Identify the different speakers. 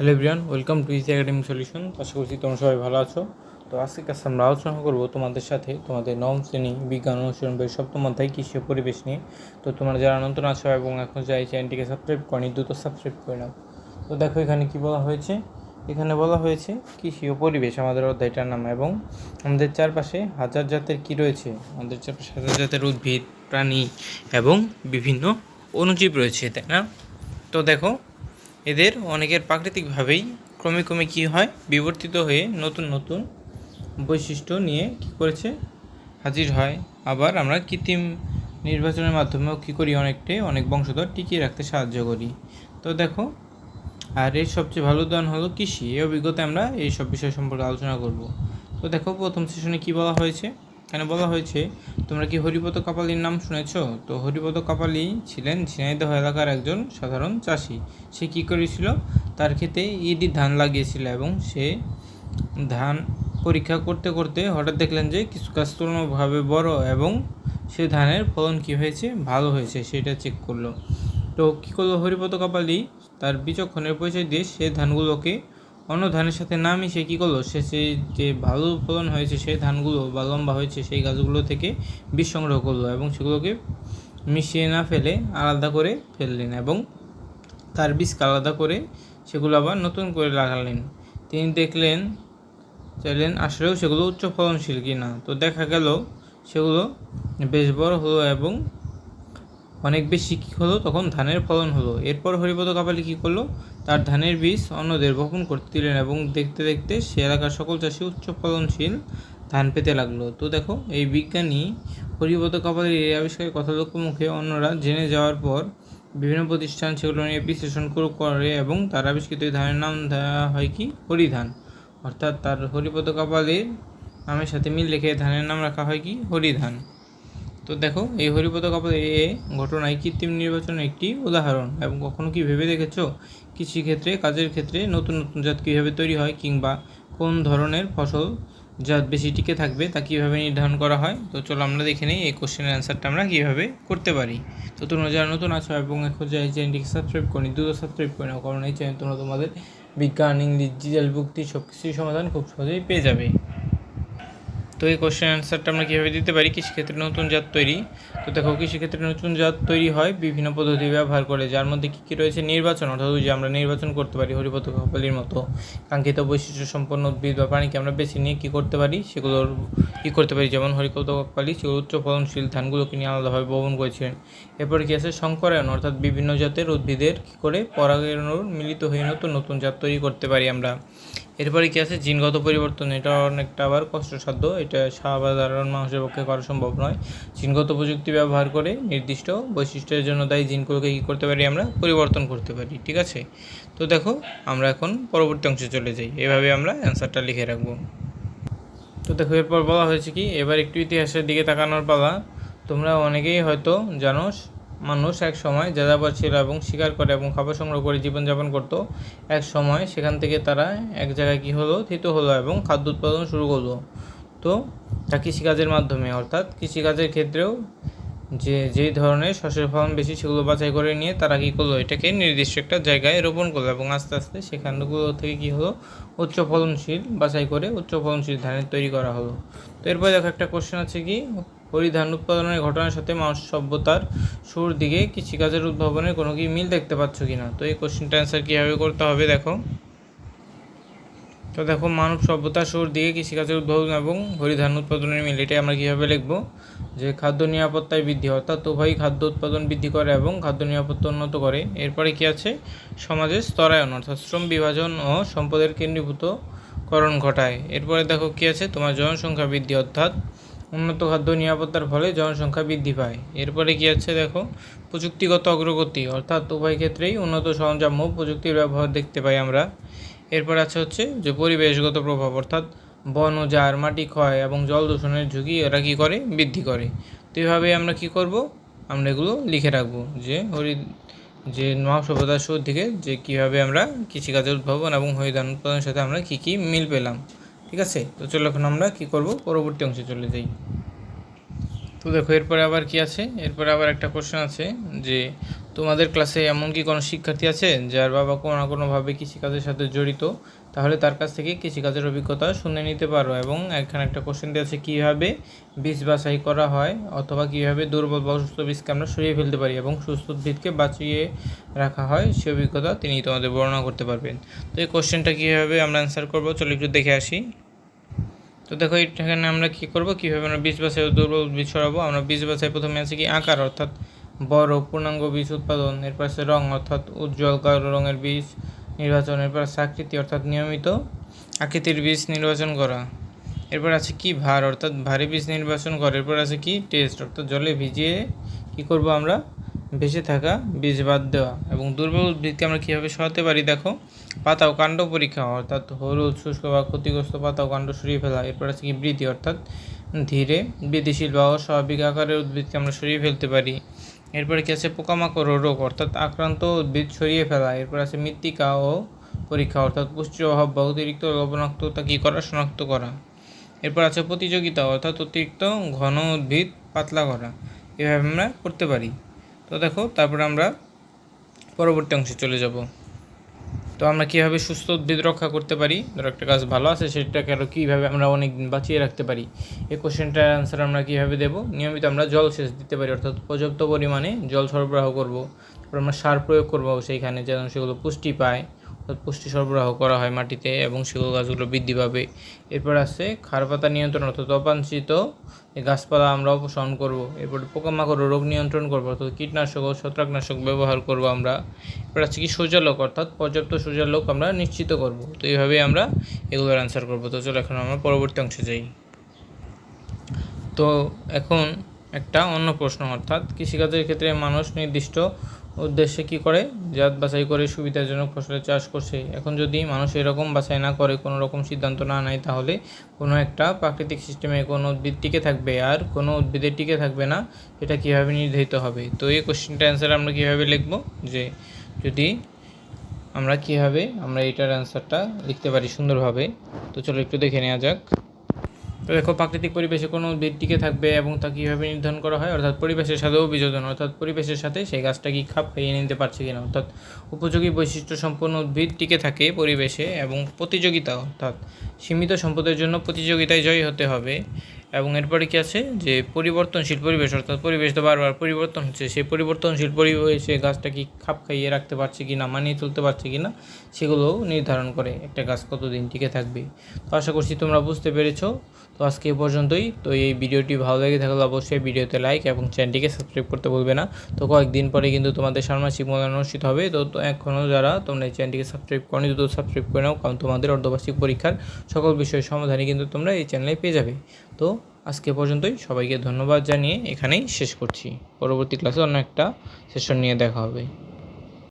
Speaker 1: Hello everyone welcome to easy academic solution আশা করছি তোমরা সবাই ভালো আছো। তো আজকে কাছে আমরা আলোচনা করব তোমাদের সাথে তোমাদের নবম শ্রেণি বিজ্ঞান অনুশীলন বই সপ্তম অধ্যায় কৃষি পরিবেশ নিয়ে। তো তোমরা যারা নতুন আছো এবং এখন যাই চ্যানেলটিকে সাবস্ক্রাইব করনি, দ্রুত সাবস্ক্রাইব করে নাও। তো দেখো এখানে কি বলা হয়েছে? এখানে বলা হয়েছে, কৃষি ও পরিবেশ আমাদের অধ্যায়টার নাম এবং আমাদের চারপাশে হাজার জাতের কি রয়েছে? আমাদের চারপাশে হাজার জাতের উদ্ভিদ, প্রাণী এবং বিভিন্ন অনুজীব রয়েছে, তাই না? তো দেখো এদের অনেকের প্রাকৃতিকভাবেই ক্রমে ক্রমে কী হয়? বিবর্তিত হয়ে নতুন নতুন বৈশিষ্ট্য নিয়ে কী করেছে? হাজির হয়। আবার আমরা কৃত্রিম নির্বাচনের মাধ্যমেও কী করি অনেকটাই অনেক বংশধর টিকিয়ে রাখতে সাহায্য করি। তো দেখো, আর এর সবচেয়ে ভালো উদাহরণ হলো কৃষি। এই অভিজ্ঞতায় আমরা এই সব বিষয় সম্পর্কে আলোচনা করব। তো দেখো, প্রথম সেশনে কি বলা হয়েছে? এখানে বলা হয়েছে, তোমরা কি হরিপদ কাপালির নাম শুনেছ? তো হরিপদ কাপালি ছিলেন ঝিনাইদহ এলাকার একজন সাধারণ চাষি। সে কী করেছিল? তার ক্ষেতে ইডি ধান লাগিয়েছিল এবং সে ধান পরীক্ষা করতে করতে হঠাৎ দেখলেন যে কিছু গাছ তুলনাভাবে বড় এবং সে ধানের ফলন কী হয়েছে? ভালো হয়েছে, সেটা চেক করল। তো কী করল হরিপদ কাপালি? তার বিচক্ষণের পরিচয় দিয়ে সে ধানগুলোকে অন্য ধানের সাথে না মিশিয়ে কী করল? সে যে ভালো ফলন হয়েছে, সেই ধানগুলো বা লম্বা হয়েছে, সেই গাছগুলো থেকে বীজ সংগ্রহ করল এবং সেগুলোকে মিশিয়ে না ফেলে আলাদা করে ফেললেন এবং তার বীজকে আলাদা করে সেগুলো আবার নতুন করে লাগালেন। তিনি দেখলেন, চাইলেন আসলেও সেগুলো উচ্চ ফলনশীল কি না তো দেখা গেল, সেগুলো বেশ বড় হলো এবং অনেক বেশি কী হলো? তখন ধানের ফলন হলো। এরপর হরিপদ কাপালি কী করল? তার ধানের বীজ অন্যদের বপন করতে দিলেন এবং দেখতে দেখতে সে এলাকার সকল চাষি উচ্চ ফলনশীল ধান পেতে লাগল। তো দেখো, এই বিজ্ঞানী হরিপদ কাপালির এই আবিষ্কারের কথা মুখে অন্যরা জেনে যাওয়ার পর বিভিন্ন প্রতিষ্ঠান সেগুলো নিয়ে বিশ্লেষণ করে করে এবং তার আবিষ্কৃত এই ধানের নাম দেওয়া হয় কি? হরিধান। অর্থাৎ তার হরিপদ কাপালির নামের সাথে মিল রেখে ধানের নাম রাখা হয় কি? হরিধান। তো দেখো, এই হরিপদ কাপড় এ ঘটনায় কৃত্রিম নির্বাচনের একটি উদাহরণ। এবং কখনো কি ভেবে দেখেছ? কৃষিক্ষেত্রে কাজের ক্ষেত্রে নতুন নতুন জাত কীভাবে তৈরি হয় কিংবা কোন ধরনের ফসল জাত বেশি টিকে থাকবে তা কীভাবে নির্ধারণ করা হয়? তো চলো আমরা দেখে নিই, এই কোশ্চেনের অ্যান্সারটা আমরা কীভাবে করতে পারি? তো তোমরা যারা নতুন আছো এবং এখন যে এই চ্যানেলটিকে সাবস্ক্রাইব করি দ্রুত সাবস্ক্রাইব করে নাও, কারণ এই চ্যানেল তোমরা তোমাদের বিজ্ঞান ইংলিশ ডিজিটাল ভুক্তি সব কিছুই সমাধান খুব সহজেই পেয়ে যাবে। তো এই কোশ্চেন অ্যান্সারটা আমরা কীভাবে দিতে পারি? কৃষিক্ষেত্রে নতুন জাত তৈরি। তো দেখো, কৃষিক্ষেত্রে নতুন জাত তৈরি হয় বিভিন্ন পদ্ধতি ব্যবহার করে, যার মধ্যে কী কী রয়েছে? নির্বাচন। অর্থাৎ যে আমরা নির্বাচন করতে পারি হরিপত কপালির মতো। কাঙ্ক্ষিত বৈশিষ্ট্য সম্পন্ন উদ্ভিদ বা প্রাণীকে আমরা বেছে নিয়ে কী করতে পারি? সেগুলোর কী করতে পারি? যেমন হরিপত কপালি সেগুলো উচ্চ ফলনশীল ধানগুলোকে নিয়ে আলাদাভাবে বপন করেছিলেন এরপরে কী আছে? সংকরায়ন। অর্থাৎ বিভিন্ন জাতের উদ্ভিদের কী করে? পরাগায়ন মিলিত হয়ে নতুন নতুন জাত তৈরি করতে পারি আমরা। এরপরে কি আছে? জিনগত পরিবর্তন, এটা অনেকটা আবার কষ্টসাধ্য। এটা সাধারণ মানুষের পক্ষে করা সম্ভব নয়। জিনগত প্রযুক্তি ব্যবহার করে নির্দিষ্ট বৈশিষ্ট্যের জন্য দায়ী জিনগুলোকে কী করতে পারি আমরা? পরিবর্তন করতে পারি, ঠিক আছে? তো দেখো, আমরা এখন পরবর্তী অংশে চলে যাই। এভাবে আমরা অ্যান্সারটা লিখে রাখব। তো দেখো, এরপর বলা হয়েছে কি, এবার একটু ইতিহাসের দিকে তাকানোর পালা। তোমরা অনেকেই হয়তো জানো মানুষ এক সময় যাযাবর ছিল এবং শিকার করে এবং খাবার সংগ্রহ করে জীবনযাপন করত। এক সময় সেখান থেকে তারা এক জায়গায় কী হলো? থিত হলো এবং খাদ্য উৎপাদন শুরু করল। তো তা কৃষিকাজের মাধ্যমে, অর্থাৎ কৃষিকাজের ক্ষেত্রেও যে যেই ধরনের শস্যের ফলন বেশি সেগুলো বাছাই করে নিয়ে তারা কী করল? এটাকে নির্দিষ্ট একটা জায়গায় রোপণ করল এবং আস্তে আস্তে সেখানগুলো থেকে কী হলো? উচ্চ ফলনশীল বাছাই করে উচ্চ ফলনশীল ধানের তৈরি করা হলো। তো এরপরে দেখো একটা কোশ্চেন আছে কি? পরিধান উৎপাদনের ঘটনার সাথে মানুষ সভ্যতার শুরুর দিকে কৃষিকাজের উদ্ভাবনের কোনো কি মিল দেখতে পাচ্ছ কি না তো এই কোশ্চেনটা অ্যান্সার কীভাবে করতে হবে দেখো। তো দেখো, মানব সভ্যতার শুরুর দিকে কৃষিকাজের উদ্ভাবন এবং হরিধান উৎপাদনের মিল এটাই আমরা কীভাবে লিখব? যে খাদ্য নিরাপত্তায় বৃদ্ধি, অর্থাৎ উভয়ই খাদ্য উৎপাদন বৃদ্ধি করে এবং খাদ্য নিরাপত্তা উন্নত করে। এরপরে কি আছে? সমাজের স্তরায়ন, অর্থাৎ শ্রম বিভাজন ও সম্পদের কেন্দ্রীভূতকরণ ঘটায়। এরপরে দেখো কি আছে? তোমার জনসংখ্যা বৃদ্ধি, অর্থাৎ উন্নত খাদ্য নিরাপত্তার ফলে জনসংখ্যা বৃদ্ধি পায়। এরপরে কি আছে দেখো? প্রযুক্তিগত অগ্রগতি, অর্থাৎ উভয় ক্ষেত্রেই উন্নত সরঞ্জাম ও প্রযুক্তির ব্যবহার দেখতে পাই আমরা। এরপর আছে হচ্ছে যে পরিবেশগত প্রভাব, অর্থাৎ বন উজাড় মাটি, ক্ষয় এবং জল দূষণের ঝুঁকি এরা কী করে? বৃদ্ধি করে। তো এইভাবে আমরা কী করব? আমরা এগুলো লিখে রাখব যে হরি, যে নব সভ্যতার শুরুর দিকে যে কীভাবে আমরা কৃষিকাজের উদ্ভাবন এবং হরিধান উৎপাদনের সাথে আমরা কী কী মিল পেলাম। ঠিক আছে? তো চলো এখন আমরা কি করব? পরবর্তী অংশে চলে যাই। তো দেখো, এরপরে আবার কি আছে? এরপরে আবার একটা কোশ্চেন আছে যে, তোমাদের ক্লাসে এমন কি কোনো শিক্ষার্থী আছে যার বাবা কোনো না কোনোভাবে কৃষিকাজের সাথে জড়িত? তাহলে তার কাছ থেকে কৃষিকাজের অভিজ্ঞতা শুনে নিতে পারো এবং এখানে একটা কোশ্চেন দেওয়া আছে, কীভাবে বীজ বাছাই করা হয় অথবা কীভাবে দুর্বল বা অসুস্থ বীজকে আমরা সরিয়ে ফেলতে পারি এবং সুস্থ উদ্ভিদকে বাঁচিয়ে রাখা হয়, সে অভিজ্ঞতা তিনি তোমাদের বর্ণনা করতে পারবেন। তো এই কোশ্চেনটা কীভাবে আমরা অ্যান্সার করব? চলো একটু দেখে আসি। তো দেখো, এখানে আমরা কী করব? কীভাবে আমরা বীজ বাছাই দুর্বল বীজ সরাবো? আমরা বীজ বাছাই প্রথমে আছে কি? আকার, অর্থাৎ বড় পূর্ণাঙ্গ বীজ উৎপাদন, এরপর আছে রং, অর্থাৎ উজ্জ্বল কালো রঙের বীজ নির্বাচন এরপর আছে আকৃতি অর্থাৎ নিয়মিত আকৃতির বীজ নির্বাচন করা। এরপর আছে কি ভার অর্থাৎ ভারী বীজ নির্বাচন করা। এরপর আছে কি টেস্ট অর্থাৎ জলে ভিজিয়ে কি করব আমরা? ভেসে থাকা বীজ বাদ দেওয়া এবং দুর্বল উদ্ভিদকে আমরা কীভাবে সরাতে পারি দেখো? পাতা ও কাণ্ড পরীক্ষা অর্থাৎ হলুদ, শুষ্ক বা ক্ষতিগ্রস্ত পাতা ও কাণ্ড সরিয়ে ফেলা। এরপর আছে কি বৃদ্ধি অর্থাৎ ধীরে বৃদ্ধিশীল বা অস্বাভাবিক আকারের উদ্ভিদকে আমরা সরিয়ে ফেলতে পারি। এরপরে কি আছে পোকামাকড় রোগ, অর্থাৎ আক্রান্ত উদ্ভিদ সরিয়ে ফেলা। এরপর আছে মৃত্তিকা ও পরীক্ষা, অর্থাৎ পুষ্টির অভাব বা অতিরিক্ত লবণাক্ততা কী করা, শনাক্ত করা। এরপর আছে প্রতিযোগিতা, অর্থাৎ অতিরিক্ত ঘন উদ্ভিদ পাতলা করা। এভাবে আমরা করতে পারি। তো দেখো, তারপরে আমরা পরবর্তী অংশে চলে যাব। তো আমরা কীভাবে সুস্থ উদ্ভিদ রক্ষা করতে পারি? ধরো একটা গাছ ভালো আছে, সেটাকে আরও কীভাবে আমরা অনেক দিন বাঁচিয়ে রাখতে পারি? এই কোশ্চেনটার অ্যান্সার আমরা কীভাবে দেব? নিয়মিত আমরা জল সেচ দিতে পারি, অর্থাৎ পর্যাপ্ত পরিমাণে জল সরবরাহ করব। তারপর আমরা সার প্রয়োগ করব সেইখানে, যেন সেগুলো পুষ্টি পায়। অর্থাৎ পুষ্টি সরবরাহ করা হয় মাটিতে এবং সেগুলো গাছগুলো বৃদ্ধি পাবে। এরপর আছে খারপাতা নিয়ন্ত্রণ অর্থাৎ এই গাছপালা আমরা অপসারণ করব। এরপর পোকামাকড় রোগ নিয়ন্ত্রণ করব অর্থাৎ কীটনাশক ও ছত্রাকনাশক ব্যবহার করব আমরা। এরপর আছে কি সূর্যালোক অর্থাৎ পর্যাপ্ত সূর্যালোক আমরা নিশ্চিত করব। তো এইভাবে আমরা এগুলোর অ্যান্সার করব। তো চলো এখন আমরা পরবর্তী অংশে যাই। তো এখন একটা অন্য প্রশ্ন অর্থাৎ কৃষিকাজের ক্ষেত্রে মানুষ নির্দিষ্ট উদ্দেশ্যে কি করে? জাত বাছাই করে সুবিধাজনক ফসলের চাষ করছে। এখন যদি মানুষ এরকম বাছাই না করে, কোনো রকম সিদ্ধান্ত না নেয়, তাহলে কোনো একটা প্রাকৃতিক সিস্টেমে কোনো উদ্ভিদ টিকে থাকবে। আর কোনো উদ্ভিদের টিকে থাকবে না, এটা কীভাবে নির্ধারিত হবে? তো এই কোশ্চেনটা অ্যান্সার আমরা কীভাবে লিখব? যে যদি আমরা কীভাবে আমরা এটার অ্যান্সারটা লিখতে পারি সুন্দরভাবে, তো চলো একটু দেখে নেওয়া যাক। তো দেখো, প্রাকৃতিক পরিবেশে কোনো উদ্ভিদ টিকে থাকবে এবং তা কীভাবে নির্ধারণ করা হয়? অর্থাৎ পরিবেশের সাথেও বিযোজন। অর্থাৎ পরিবেশের সাথে সেই গাছটা কি খাপ খাইয়ে নিতে পারছে কিনা? অর্থাৎ উপযোগী বৈশিষ্ট্য সম্পন্ন উদ্ভিদ টিকে থাকে পরিবেশে এবং প্রতিযোগিতা, অর্থাৎ সীমিত সম্পদের জন্য প্রতিযোগিতায় জয়ী হতে হবে। এবং এরপরে কি আছে? যে পরিবর্তনশীল পরিবেশ, অর্থাৎ পরিবেশ তো বারবার পরিবর্তন হচ্ছে, সেই পরিবর্তনশীল পরিবেশে গাছটা কি খাপ খাইয়ে রাখতে পারছে কি না মানিয়ে তুলতে পারছে কি না সেগুলোও নির্ধারণ করে একটা গাছ কতদিন টিকে থাকবে। তো আশা করছি তোমরা বুঝতে পেরেছ। তো আজকে এ পর্যন্তই। তো এই ভিডিওটি ভালো লেগে থাকলে অবশ্যই ভিডিওতে লাইক এবং চ্যানেলটিকে সাবস্ক্রাইব করতে ভুলবে না। তো কয়েকদিন পরে কিন্তু তোমাদের ষান্মাসিক মূল্যায়ন অনুষ্ঠিত হবে। তো এখনও যারা তোমরা এই চ্যানেলটিকে সাবস্ক্রাইব করনি তো সাবস্ক্রাইব করে নাও, কারণ তোমাদের অর্ধবার্ষিক পরীক্ষার সকল বিষয়ের সমাধানই কিন্তু তোমরা এই চ্যানেলে পেয়ে যাবে। তো আজকে পর্যন্তই। সবাইকে ধন্যবাদ জানিয়ে এখানেই শেষ করছি। পরবর্তী ক্লাসে অন্য একটা সেশন নিয়ে দেখা হবে।